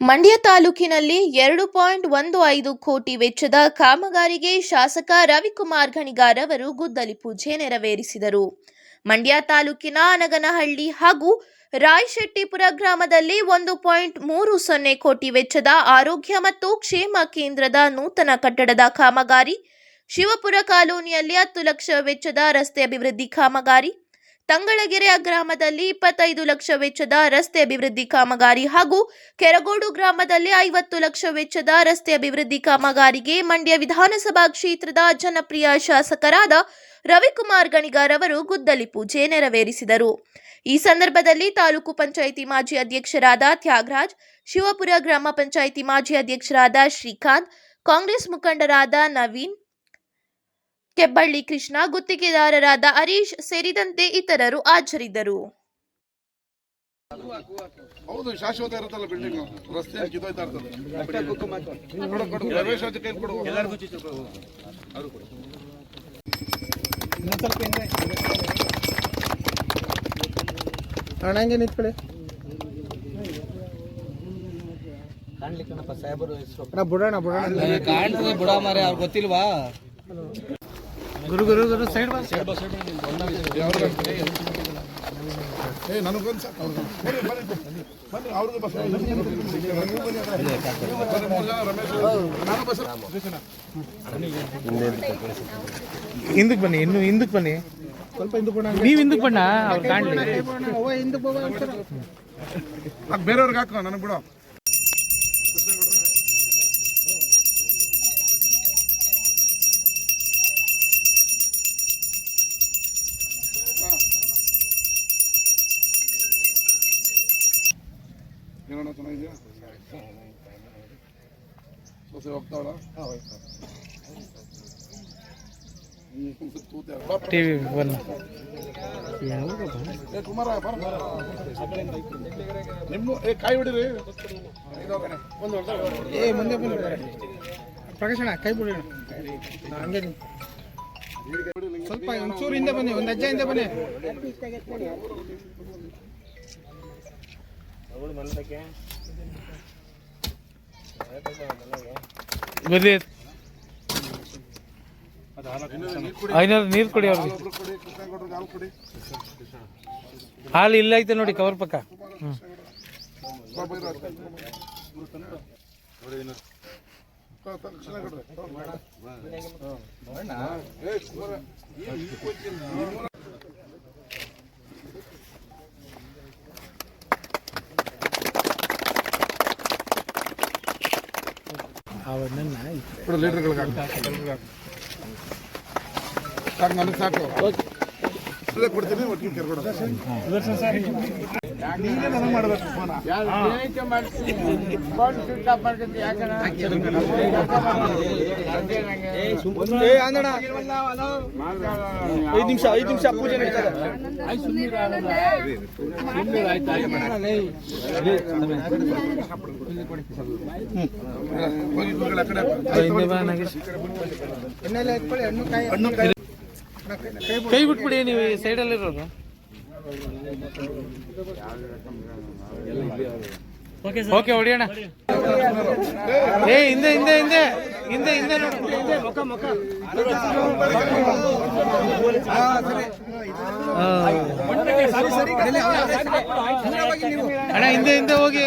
ಮಂಡ್ಯ ತಾಲೂಕಿನಲ್ಲಿ ಎರಡು ಪಾಯಿಂಟ್ ಒಂದು ಐದು ಕೋಟಿ ವೆಚ್ಚದ ಕಾಮಗಾರಿಗೆ ಶಾಸಕ ರವಿಕುಮಾರ್ ಗಣಿಗಾರ್ ಅವರು ಗುದ್ದಲಿ ಪೂಜೆ ನೆರವೇರಿಸಿದರು. ಮಂಡ್ಯ ತಾಲೂಕಿನ ಅನಗನಹಳ್ಳಿ ಹಾಗೂ ರಾಯಶೆಟ್ಟಿಪುರ ಗ್ರಾಮದಲ್ಲಿ ಒಂದು ಪಾಯಿಂಟ್ ಮೂರು ಸೊನ್ನೆ ಕೋಟಿ ವೆಚ್ಚದ ಆರೋಗ್ಯ ಮತ್ತು ಕ್ಷೇಮ ಕೇಂದ್ರದ ನೂತನ ಕಟ್ಟಡದ ಕಾಮಗಾರಿ, ಶಿವಪುರ ಕಾಲೋನಿಯಲ್ಲಿ ಹತ್ತು ಲಕ್ಷ ವೆಚ್ಚದ ರಸ್ತೆ ಅಭಿವೃದ್ಧಿ ಕಾಮಗಾರಿ ತಂಗಳಗೆರೆ ಗ್ರಾಮದಲ್ಲಿ ಇಪ್ಪತ್ತೈದು ಲಕ್ಷ ವೆಚ್ಚದ ರಸ್ತೆ ಅಭಿವೃದ್ಧಿ ಕಾಮಗಾರಿ ಹಾಗೂ ಕೆರಗೋಡು ಗ್ರಾಮದಲ್ಲಿ ಐವತ್ತು ಲಕ್ಷ ವೆಚ್ಚದ ರಸ್ತೆ ಅಭಿವೃದ್ಧಿ ಕಾಮಗಾರಿಗೆ ಮಂಡ್ಯ ವಿಧಾನಸಭಾ ಕ್ಷೇತ್ರದ ಜನಪ್ರಿಯ ಶಾಸಕರಾದ ರವಿಕುಮಾರ್ ಗಣಿಗಾರ್ ಅವರು ಗುದ್ದಲಿ ಪೂಜೆ ನೆರವೇರಿಸಿದರು. ಈ ಸಂದರ್ಭದಲ್ಲಿ ತಾಲೂಕು ಪಂಚಾಯಿತಿ ಮಾಜಿ ಅಧ್ಯಕ್ಷರಾದ ತ್ಯಾಗರಾಜ್, ಶಿವಪುರ ಗ್ರಾಮ ಪಂಚಾಯಿತಿ ಮಾಜಿ ಅಧ್ಯಕ್ಷರಾದ ಶ್ರೀಕಾಂತ್, ಕಾಂಗ್ರೆಸ್ ಮುಖಂಡರಾದ ನವೀನ್ ಕೆಬ್ಬಳ್ಳಿ ಕೃಷ್ಣ ಗುತ್ತಿಗೆದಾರರಾದ ಹರೀಶ್ ಸೇರಿದಂತೆ ಇತರರು ಹಾಜರಿದ್ದರು. ಹೌದು ಶಾಶ್ವತ ಇರುತ್ತಲ್ಲ ಬಿಲ್ಡಿಂಗ್ ರಸ್ತೆ ಕಿತ್ತೋಯ್ತಾ ಇರ್ತದೆ. ಕೊಡು, ಕೊಡು, ರಮೇಶ್ ಅವ್ರ ಕೊಡು ನಿಂತ್ಕೊಳ್ಳಿ. ಕಾಣ್ಲಿಕ್ಕೆ ಸಾಹೇಬರು ಹೆಸರು? ಅಣ್ಣ ಬುಡಣ ಬಿಡೋಣ ಕಾಣ್ತದೆ ಬುಡ ಮಾರೆ ಅವ್ರು ಗೊತ್ತಿಲ್ವಾ? ಗುರು ಗುರು ಗುರು ಸೈಡ್ ಬಾ. ಏ ನನಗೊಂದು ಸಾಕು. ಬನ್ನಿ, ಬನ್ನಿ, ಬನ್ನಿ. ಬನ್ನಿ, ಅವ್ರಿಗೂ ಬಸ್. ಬನ್ನಿ, ಮೂರು ಜನ ರಮೇಶ್ ನಾನು ಬಸ್. ಹಿಂದಕ್ಕೆ ಬನ್ನಿ ಇನ್ನು ಹಿಂದಕ್ಕೆ ಬನ್ನಿ. ಸ್ವಲ್ಪ ಹಿಂದಕ್ಕೆ ಬಣ್ಣ ನೀವು ಹಿಂದಕ್ಕೆ ಬಣ್ಣ ಅವ್ರು ಕಾಣ್ಲಿ. ಹಿಂದಕ್ಕೆ ಹೋಗೋ ಅದು ಬೇರೆಯವ್ರಿಗೆ ಹಾಕೋ ನನಗೆ ಬಿಡು. ಏನಣ್ಣ ಚೆನ್ನಾಗಿದೆಯಾ? ಸೊಸೆ ಏ ಕುಮಾರ ಬರ ನಿಮ್ಮ ಏ ಕಾಯಿ ಬಿಡಿರಿ. ಒಂದು ಏ ಮುಂದೆ ಬನ್ನಿ ಪ್ರಕಾಶ್ ಅಣ್ಣ ಕೈ ಬಿಡಿ ಹಂಗೆ. ಸ್ವಲ್ಪ ಒಂಚೂರು ಹಿಂದೆ ಬನ್ನಿ ಒಂದು ಅಜ್ಜ ಹಿಂದೆ ಬನ್ನಿ. ಬರ್ರಿ. ನೀರು ಕೊಡಿ ಅವ್ರಿಗೆ. ಹಾಲು ಇಲ್ಲ ಐತೆ ನೋಡಿ ಕವರ್ ಪಕ್ಕ. ಹ್ಮ್. ಹಾಕು. ಸಾಕು ಕೊಡ್ತೀನಿ ಒಟ್ಟಿಗೆ ಐದು ನಿಮಿಷ ಐದು ನಿಮಿಷ ಪೂಜೆ ಕೈ ಬಿಟ್ಬಿಡಿ ನೀವು ಸೈಡಲ್ಲಿರೋದು ಓಕೆ ಹೊಡಿಯೋಣ. ಏ ಹಿಂದೆ ಹಿಂದೆ ಹಿಂದೆ. ಹಿಂದೆ ಹಿಂದೆ ನೋಡಿ. ಹಾ. ಅಣ್ಣ ಹಿಂದೆ ಹಿಂದೆ ಹೋಗಿ.